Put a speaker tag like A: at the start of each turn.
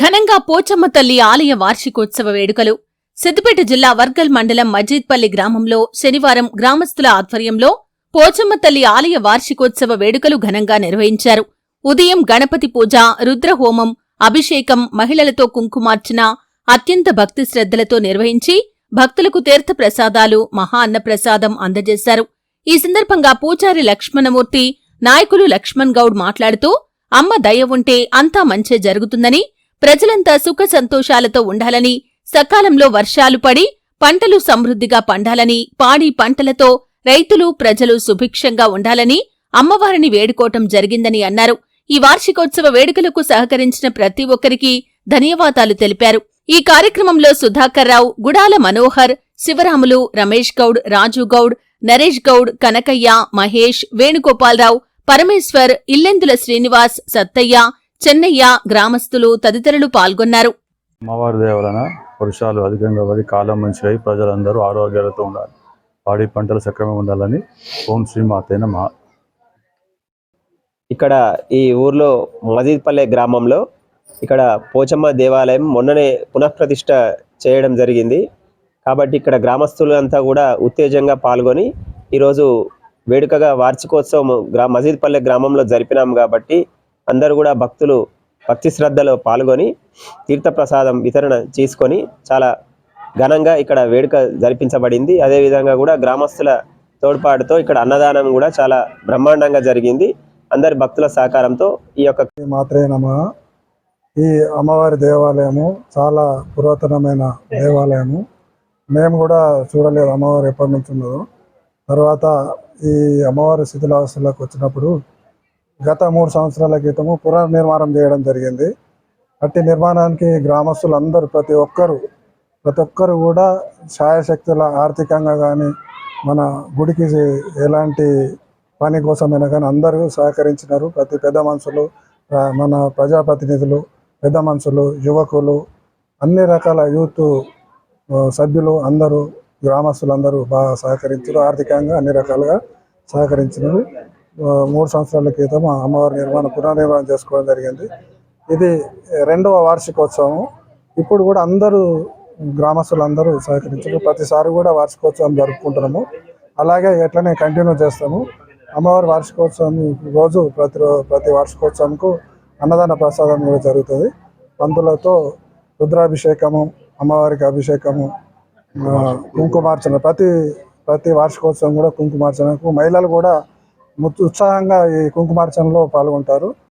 A: ఘనంగా పోచమ్మ తల్లి ఆలయ వార్షికోత్సవ వేడుకలు. సిద్దిపేట జిల్లా వర్గల్ మండలం మజీద్పల్లి గ్రామంలో శనివారం గ్రామస్తుల ఆధ్వర్యంలో పోచమ్మ తల్లి ఆలయ వార్షికోత్సవ వేడుకలు ఘనంగా నిర్వహించారు. ఉదయం గణపతి పూజ రుద్రహోమం అభిషేకం మహిళలతో కుంకుమార్చన అత్యంత భక్తి శ్రద్ధలతో నిర్వహించి భక్తులకు తీర్థప్రసాదాలు మహా అన్నప్రసాదం అందజేశారు. ఈ సందర్భంగా పూజారి లక్ష్మణమూర్తి నాయకులు లక్ష్మణ్ గౌడ్ మాట్లాడుతూ అమ్మ దయ ఉంటే అంతా మంచే జరుగుతుందని ప్రజలంతా సుఖ సంతోషాలతో ఉండాలని సకాలంలో వర్షాలు పడి పంటలు సమృద్ధిగా పండాలని పాడి పంటలతో రైతులు ప్రజలు సుభిక్షంగా ఉండాలని అమ్మవారిని వేడుకోవటం జరిగిందని అన్నారు. ఈ వార్షికోత్సవ వేడుకలకు సహకరించిన ప్రతి ఒక్కరికి ధన్యవాదాలు తెలిపారు. ఈ కార్యక్రమంలో సుధాకర్ రావు గుడాల మనోహర్ శివరాములు రమేష్ గౌడ్ రాజు గౌడ్ నరేష్ గౌడ్ కనకయ్య మహేష్ వేణుగోపాలరావు పరమేశ్వర్ ఇల్లెందుల శ్రీనివాస్ సత్తయ్య చెన్నయ్య గ్రామస్తులు తదితరులు పాల్గొన్నారు.
B: అమ్మవారి దయ వలన వర్షాలు అధికంగా పడి కాలం మంచిగా అయి ప్రజలందరూ ఆరోగ్యాలతో ఉండాలి. పాడి పంటలు సక్రమంగా ఉండాలని ఓం శ్రీ మాతైన మహా
C: ఇక్కడ ఈ ఊర్లో మజీద్పల్లె గ్రామంలో ఇక్కడ పోచమ్మ దేవాలయం మొన్ననే పునఃప్రతిష్ఠ చేయడం జరిగింది. కాబట్టి ఇక్కడ గ్రామస్తులంతా కూడా ఉత్తేజంగా పాల్గొని ఈరోజు వేడుకగా వార్షికోత్సవం గ్రా మజీద్పల్లె గ్రామంలో జరిపినాం కాబట్టి అందరూ కూడా భక్తులు భక్తి శ్రద్ధలో పాల్గొని తీర్థప్రసాదం వితరణ చేసుకొని చాలా ఘనంగా ఇక్కడ వేడుక జరిపించబడింది. అదేవిధంగా కూడా గ్రామస్తుల తోడ్పాటుతో ఇక్కడ అన్నదానం కూడా చాలా బ్రహ్మాండంగా జరిగింది. అందరి భక్తుల సహకారంతో ఈ యొక్క
D: మాత్రమే మాత్రే నమ. ఈ అమ్మవారి దేవాలయము చాలా పురాతనమైన దేవాలయము. మేము కూడా చూడలేదు అమ్మవారు ఎప్పటి నుంచి ఉన్నదో. తర్వాత ఈ అమ్మవారి శిథిలావస్థలకు వచ్చినప్పుడు గత మూడు సంవత్సరాల క్రితము పునర్నిర్మాణం చేయడం జరిగింది. అట్టి నిర్మాణానికి గ్రామస్తులందరూ ప్రతి ఒక్కరు ప్రతి ఒక్కరు కూడా ఛాయశక్తుల ఆర్థికంగా కానీ మన గుడికి ఎలాంటి పని కోసమైనా కానీ అందరూ సహకరించినారు. ప్రతి పెద్ద మనుషులు మన ప్రజాప్రతినిధులు పెద్ద మనుషులు యువకులు అన్ని రకాల యూత్ సభ్యులు అందరూ గ్రామస్తులందరూ బాగా సహకరించారు. ఆర్థికంగా అన్ని రకాలుగా సహకరించినారు. మూడు సంవత్సరాల క్రితం అమ్మవారి నిర్మాణం పునర్నిర్మాణం చేసుకోవడం జరిగింది. ఇది రెండవ వార్షికోత్సవం. ఇప్పుడు కూడా అందరూ గ్రామస్తులందరూ సహకరించారు ప్రతిసారి కూడా వార్షికోత్సవం జరుపుకుంటున్నాము. అలాగే ఎట్లనే కంటిన్యూ చేస్తాము. అమ్మవారి వార్షికోత్సవం రోజు ప్రతి ప్రతి వార్షికోత్సవంకు అన్నదాన ప్రసాదం కూడా జరుగుతుంది. పంతులతో రుద్రాభిషేకము అమ్మవారికి అభిషేకము కుంకుమార్చన ప్రతి ప్రతి వార్షికోత్సవం కూడా కుంకుమార్చనకు మహిళలు కూడా ఉత్సాహంగా ఈ కుంకుమార్చనలో పాల్గొంటారు.